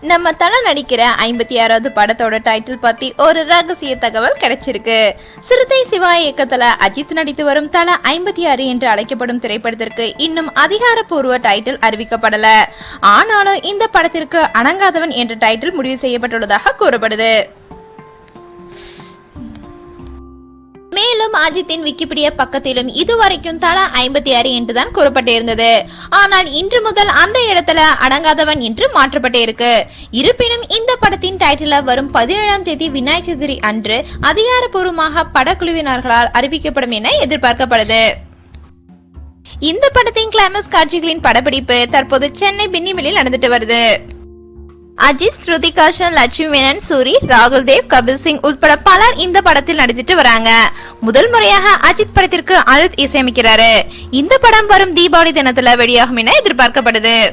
நம்ம தலை நடிக்கிற ஐம்பத்தி ஆறாவது படத்தோட டைட்டில் பத்தி ஒரு ரகசிய தகவல் கிடைச்சிருக்கு. சிறுத்தை சிவா இயக்கத்துல அஜித் நடித்து வரும் தலை ஐம்பத்தி ஆறு என்று அழைக்கப்படும் திரைப்படத்திற்கு இன்னும் அதிகாரப்பூர்வ டைட்டில் அறிவிக்கப்படல. ஆனாலும் இந்த படத்திற்கு அணங்காதவன் என்ற டைட்டில் முடிவு செய்யப்பட்டுள்ளதாக கூறப்படுது. மேலும் அஜித்தின் விக்கிபீடியா பக்கத்திலும் இதுவரைக்கும் தலா ஐம்பத்தி ஆறு என்றுதான் கூறப்பட்டிருந்தது. ஆனால் இன்று முதல் அந்த இடத்துல அடங்காதவன் என்று மாற்றப்பட்டு இருக்கு இருப்பினும் இந்த படத்தின் டைட்டில வரும் பதினேழாம் தேதி விநாயக சதுர்த்தி அன்று அதிகாரப்பூர்வமாக படக்குழுவினர்களால் அறிவிக்கப்படும் என எதிர்பார்க்கப்படுது. இந்த படத்தின் கிளைமஸ் காட்சிகளின் படப்பிடிப்பு தற்போது சென்னை பின்னிமலில் நடந்துட்டு வருது. அஜித் ஸ்ருதிகாஷன் லட்சுமி மேனன் சூரி ராகுல் தேவ் கபில் சிங் உட்பட பலர் இந்த படத்தில் நடித்துட்டு வராங்க. முதல் முறையாக அஜித் படத்திற்கு அழுத் இசையமைக்கிறாரு. இந்த படம் வரும் தீபாவளி தினத்துல வெளியாகும் என எதிர்பார்க்கப்படுது.